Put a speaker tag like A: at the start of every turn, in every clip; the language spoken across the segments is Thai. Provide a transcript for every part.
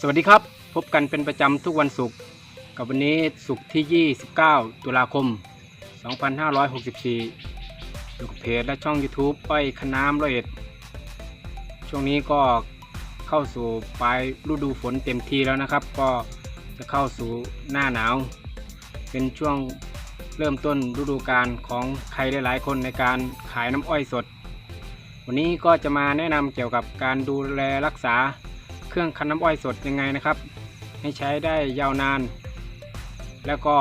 A: สวัสดีครับ พบกันเป็นประจำทุกวันศุกร์กับวันนี้ศุกร์ที่ 29 ตุลาคม 2564อยู่กับเพจและช่อง YouTube อ้อยคณามร้อยเอ็ด ช่วงนี้ก็เข้าสู่ปลายฤดูฝนเต็มทีแล้วนะครับ ก็จะเข้าสู่หน้าหนาว เป็นช่วงเริ่มต้นฤดูกาลของใครหลายๆ คนในการขายน้ำอ้อยสด วันนี้ก็จะมาแนะนำเกี่ยวกับการดูแลรักษา เครื่องคันน้ำอ้อยสดยังไงนะครับ ให้ใช้ได้ยาวนาน แล้วก็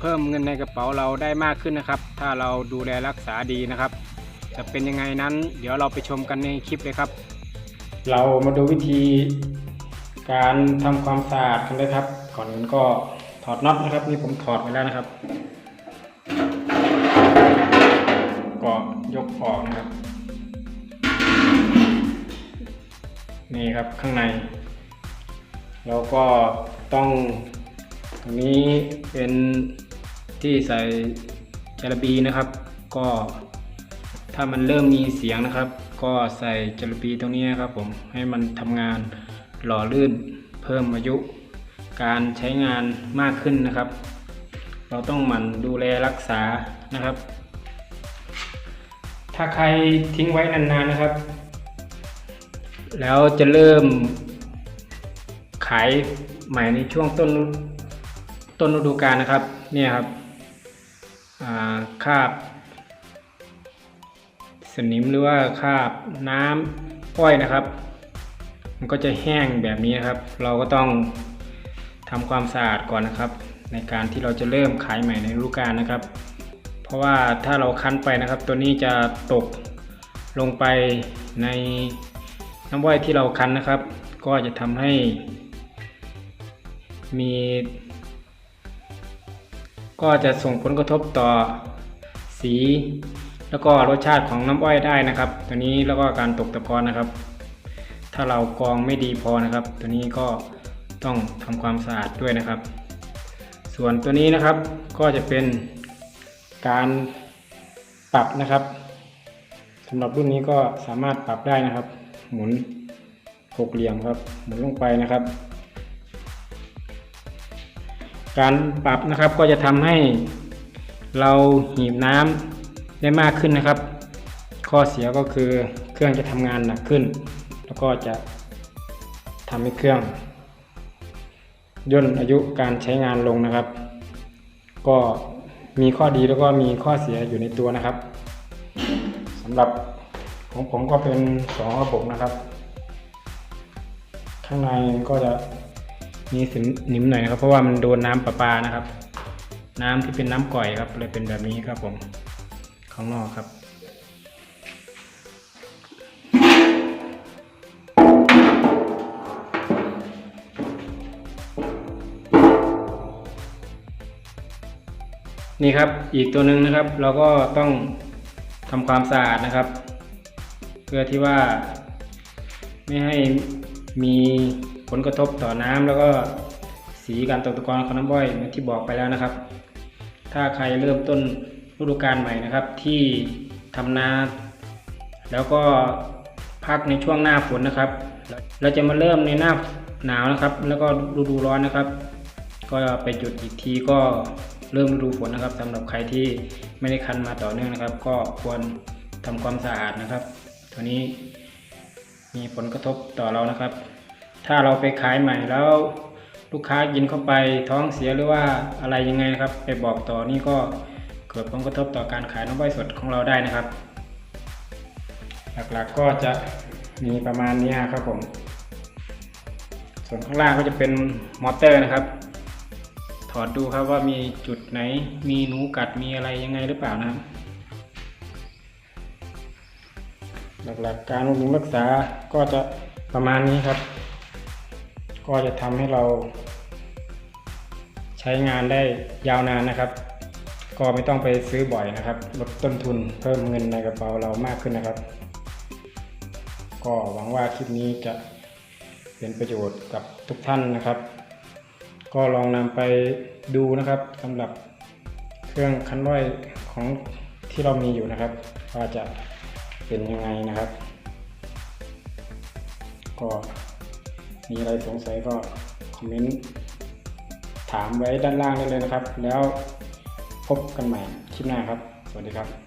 A: เพิ่มเงินในกระเป๋าเราได้มากขึ้นนะครับ ถ้าเราดูแลรักษาดีนะครับ จะเป็นยังไงนั้น เดี๋ยวเราไปชมกันในคลิปเลยครับ เรามาดูวิธีการทำความสะอาดกันเลยครับ ก่อนอื่นก็ถอดน็อตนะครับนี่ผมถอดไปแล้วนะครับ ก็ยกออกนะครับ นี่ครับข้างใน แล้วก็ต้องตรงนี้เป็นที่ใส่จารบีนะครับ ก็ถ้ามันเริ่มมีเสียงนะครับ ก็ใส่จารบีตรงนี้นะครับผมให้มันทำงานหล่อลื่นเพิ่มอายุ การใช้งานมากขึ้นนะครับ เราต้องหมั่นดูแลรักษานะครับ ถ้าใครทิ้งไว้นานๆนะครับ แล้วจะเริ่มขายใหม่ในช่วงต้นต้นฤดูกาลนะครับ เนี่ยครับคาบ สนิมหรือว่าคาบน้ำอ้อยนะครับ มันก็จะแห้งแบบนี้นะครับ เราก็ต้องทำความสะอาดก่อนนะครับ ในการที่เราจะเริ่มขายใหม่ในฤดูกาลนะครับ เพราะว่าถ้าเราคั้นไปนะครับ ตัวนี้จะตกลงไปใน น้ำอ้อยที่เราคั้นนะครับ ก็จะทำให้ มี ก็จะส่งผลกระทบต่อสี แล้วก็รสชาติของน้ำอ้อยได้นะครับ ตัวนี้แล้วก็การตกตะกอนนะครับ ถ้าเรากรองไม่ดีพอนะครับ ตัวนี้ก็ต้องทำความสะอาดด้วยนะครับ ส่วนตัวนี้นะครับก็จะเป็นการปรับนะครับสำหรับรุ่นนี้ก็สามารถปรับได้นะครับ หมุนหกเหลี่ยมครับ หมุนลงไปนะครับ การปรับนะครับก็จะทำให้เราหีบน้ำได้มากขึ้นนะครับ ข้อเสียก็คือเครื่องจะทำงานหนักขึ้น แล้วก็จะทำให้เครื่องย่นอายุการใช้งานลงนะครับ ก็มีข้อดีแล้วก็มีข้อเสียอยู่ในตัวนะครับสำหรับ ของผมก็เป็นสองระบบนะครับ ข้างในก็จะมีสนิมหน่อยนะครับ เพราะว่ามันโดนน้ำประปานะครับ น้ำที่เป็นน้ำก่อยครับเลยเป็นแบบนี้ครับผมข้างนอกครับนี่ครับอีกตัวหนึ่งนะครับ เราก็ต้องทำความสะอาดนะครับ พื่อที่ว่า ไม่ให้มีผลกระทบต่อน้ำแล้วก็สีการตกตะกอนของน้ำบ่อยเหมือนที่บอกไปแล้วนะครับ ถ้าใครเริ่มต้นฤดูกาลใหม่นะครับ ที่ทำนาแล้วก็พักในช่วงหน้าฝนนะครับ เราจะมาเริ่มในหน้าหนาวนะครับ แล้วก็ฤดูร้อนนะครับ ก็ไปหยุดอีกทีก็เริ่มฤดูฝนนะครับสำหรับใครที่ไม่ได้คันมาต่อเนื่องนะครับ ก็ควรทำความสะอาดนะครับ ตัวนี้มีผลกระทบต่อเรานะครับ ถ้าเราไปขายใหม่แล้วลูกค้ากินเข้าไปท้องเสียหรือว่าอะไรยังไงนะครับ ไปบอกต่อนี่ก็เกิดผลกระทบต่อการขายน้ำใบสดของเราได้นะครับ หลักๆก็จะมีประมาณนี้ครับผม ส่วนข้างล่างก็จะเป็นมอเตอร์นะครับ ถอดดูครับว่ามีจุดไหนมีหนูกัดมีอะไรยังไงหรือเปล่านะครับ หลักๆการบำรุงรักษาก็จะประมาณนี้ครับ ก็จะทำให้เรา ใช้งานได้ยาวนานนะครับ ก็ไม่ต้องไปซื้อบ่อยนะครับ ลดต้นทุนเพิ่มเงินในกระเป๋าเรามากขึ้นนะครับ ก็หวังว่าคลิปนี้จะเป็นประโยชน์กับทุกท่านนะครับ ก็ลองนำไปดูนะครับสำหรับเครื่องคันร้อยของที่เรามีอยู่นะครับว่าจะ เป็นยังไงนะครับ ก็มีอะไรสงสัยก็คอมเมนต์ถามไว้ด้านล่างได้เลยนะครับ แล้วพบกันใหม่คลิปหน้าครับ สวัสดีครับ